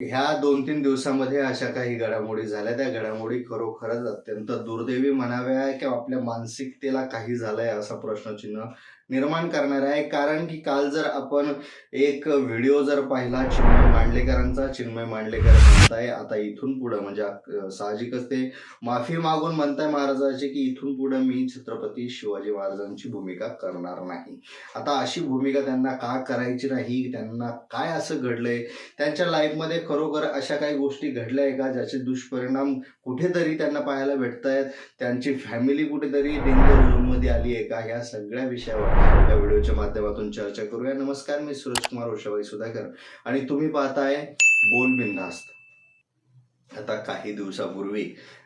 ह्या दोन तीन दिवसामध्ये अशा काही घडामोडी झाल्या. त्या घडामोडी खरोखरच अत्यंत दुर्दैवी म्हणाव्या किंवा आपल्या मानसिकतेला काही झालंय असा प्रश्नचिन्ह निर्माण करणार आहे. कारण की काल जर आपण एक व्हिडिओ जर पाहिला चिन्मय मांडलेकरांचा चिन्मय मांडलेकर म्हणताय आता इथून पुढं म्हणजे साहजिकच ते माफी मागून म्हणताय महाराजाची की इथून पुढं मी छत्रपती शिवाजी महाराजांची भूमिका करणार नाही. आता अशी भूमिका त्यांना का करायची नाही? त्यांना काय असं घडलंय? त्यांच्या लाईफमध्ये खरोखर अशा काही गोष्टी घडल्या आहे का? ज्याचे दुष्परिणाम कुठेतरी त्यांना पाहायला भेटत आहेत त्यांची फॅमिली कुठेतरी डेंजर झोनमध्ये आली आहे का? ह्या सगळ्या विषयावर या व्हिडिओच्या माध्यमातून चर्चा करूया. नमस्कार मी सुरेश कुमार उषाबाई सुधाकर आणि तुम्ही पाहताय बोल बिंदास्त आता काही दिवसापूर्वी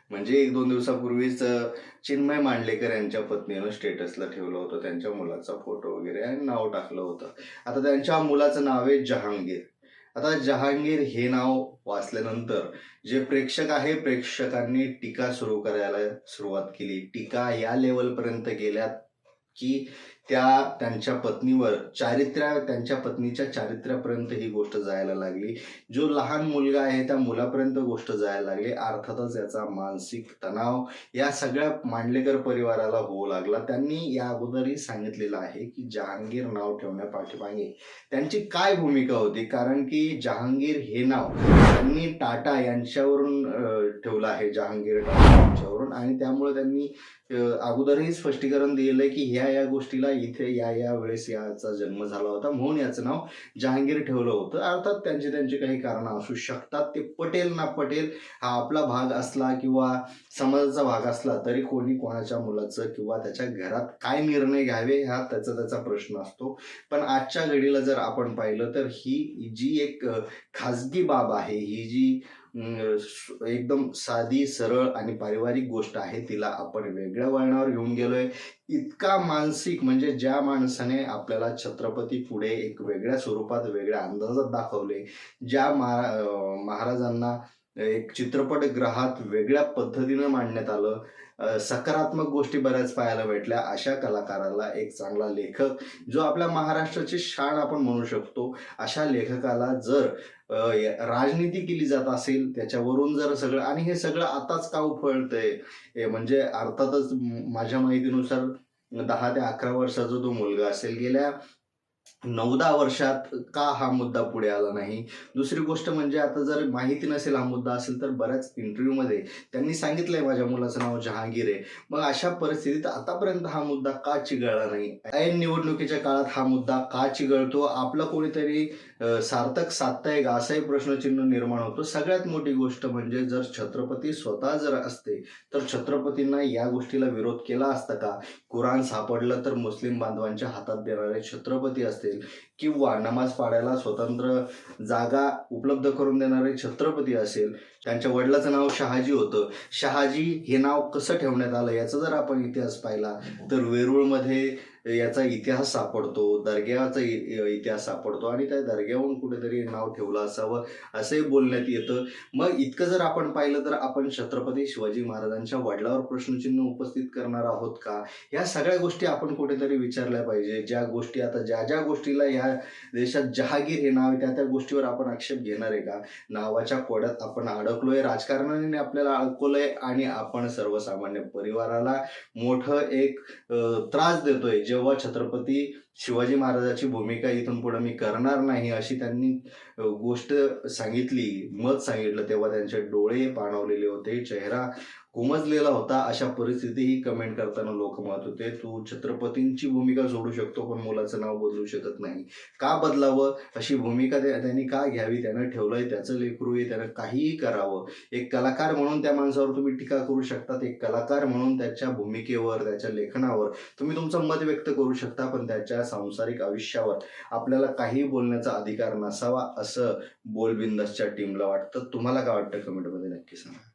म्हणजे एक दोन दिवसापूर्वीच चिन्मय मांडलेकर यांच्या पत्नीनं स्टेटसला ठेवलं होतं. त्यांच्या मुलाचा फोटो वगैरे आणि नाव टाकलं होतं. आता त्यांच्या मुलाचं नाव आहे जहांगीर. आता जहांगीर हे नाव वाचल्यानंतर जे प्रेक्षक आहे प्रेक्षकांनी टीका सुरू करायला सुरुवात केली. टीका या लेवलपर्यंत गेल्यात की त्या त्यांच्या पत्नीवर चारित्र्या त्यांच्या पत्नीच्या चारित्र्यापर्यंत ही गोष्ट जायला लागली. जो लहान मुलगा आहे त्या मुलापर्यंत गोष्ट जायला लागली. अर्थातच याचा मानसिक तणाव या सगळ्या मांडलेकर परिवाराला होऊ लागला. त्यांनी या अगोदरही सांगितलेलं आहे की जहांगीर नाव ठेवण्या पाठीमागे त्यांची काय भूमिका होती? कारण की जहांगीर हे नाव त्यांनी टाटा यांच्यावरून ठेवलं आहे. जहांगीर टाटा यांच्यावरून. आणि त्यामुळे त्यांनी अगोदरही स्पष्टीकरण दिलेलं आहे की ह्या या गोष्टीला इथे या या वेळेस याचा जन्म झाला होता. म्हणून याचं नाव जहांगीर ठेवलं होतं. अर्थात त्यांची त्यांची काही कारणं असू शकतात. ते पटेल ना पटेल हा आपला भाग असला किंवा समाजाचा भाग असला तरी कोणी कोणाच्या मुलाचं किंवा त्याच्या घरात काय निर्णय घ्यावे हा त्याचा त्याचा प्रश्न असतो. पण आजच्या घडीला जर आपण पाहिलं तर ही जी एक खाजगी बाब आहे ही जी एकदम साधी सरळ आणि पारिवारिक गोष्ट आहे तिला आपण वेगळ्या वळणावर घेऊन गेलोय. इतका मानसिक म्हणजे ज्या माणसाने आपल्याला छत्रपती पुढे एक वेगळ्या स्वरूपात वेगळ्या अंदाजात दाखवले ज्या महा महाराजांना एक चित्रपट ग्रहात वेगळ्या पद्धतीनं मांडण्यात आलं. सकारात्मक गोष्टी बऱ्याच पाहायला भेटल्या. अशा कलाकाराला एक चांगला लेखक जो आपल्या महाराष्ट्राची शान आपण म्हणू शकतो अशा लेखकाला जर राजनीती केली जात असेल त्याच्यावरून जर सगळं आणि हे सगळं आताच का उफळतंय? म्हणजे अर्थातच माझ्या माहितीनुसार दहा ते अकरा वर्षाचा जो मुलगा असेल. गेल्या नऊ दहा वर्षात का हा मुद्दा पुढे आला नाही? दुसरी गोष्ट म्हणजे आता जर माहिती नसेल हा मुद्दा असेल तर बऱ्याच इंटरव्ह्यूमध्ये त्यांनी सांगितलंय माझ्या मुलाचं नाव जहांगीर आहे. मग अशा परिस्थितीत आतापर्यंत हा मुद्दा का चिघळला नाही? ऐन निवडणुकीच्या काळात हा मुद्दा का चिघळतो? आपला कोणीतरी सार्थक साधताय का असाही प्रश्नचिन्ह निर्माण होतो. सगळ्यात मोठी गोष्ट म्हणजे जर छत्रपती स्वतः जर असते तर छत्रपतींना या गोष्टीला विरोध केला असता का? कुराण सापडलं तर मुस्लिम बांधवांच्या हातात देणारे छत्रपती असतील किंवा नमाज पाडायला स्वतंत्र जागा उपलब्ध करून देणारे छत्रपती असेल त्यांच्या वडिलाचं नाव शहाजी होतं. शहाजी हे नाव कसं ठेवण्यात आलं याचा जर आपण इतिहास पाहिला तर वेरूळमध्ये याचा इतिहास सापडतो दर्ग्याचा इतिहास सापडतो आणि त्या दर्ग्याहून कुठेतरी नाव ठेवलं असावं असंही बोलण्यात येतं. मग इतकं जर आपण पाहिलं तर आपण छत्रपती शिवाजी महाराजांच्या वडिलावर प्रश्नचिन्ह उपस्थित करणार आहोत का? ह्या सगळ्या गोष्टी आपण कुठेतरी विचारल्या पाहिजे. ज्या गोष्टी आता ज्या ज्या गोष्टीला या देशात जहागीर हे नाव त्या त्या गोष्टीवर आपण आक्षेप घेणार आहे का? नावाच्या कोड्यात आपण अडकलोय राजकारणाने आपल्याला अडकवलंय आणि आपण सर्वसामान्य परिवाराला मोठं एक त्रास देतोय. जेव्हा छत्रपती शिवाजी महाराजाची भूमिका इथून पुढे मी करणार नाही अशी त्यांनी गोष्ट सांगितली मत सांगितलं तेव्हा त्यांचे डोळे पाणवलेले होते चेहरा कोमजलेला होता. अशा परिस्थितीही कमेंट करताना लोक म्हणत होते तू छत्रपतींची भूमिका सोडू शकतो पण मुलाचं नाव बदलू शकत नाही. का बदलावं? अशी भूमिका त्यांनी का घ्यावी? त्यानं ठेवलंय त्याचं लेकरू आहे त्यानं काहीही करावं. एक कलाकार म्हणून त्या माणसावर तुम्ही टीका करू शकतात एक कलाकार म्हणून त्याच्या भूमिकेवर त्याच्या लेखनावर तुम्ही तुमचं मत व्यक्त करू शकता पण त्याच्या सांसारिक आयुष्यावर आपल्याला काही बोलण्याचा अधिकार नसावा असं बोलबिंदासच्या टीमला वाटतं. तुम्हाला काय वाटतं कमेंटमध्ये नक्की सांगा.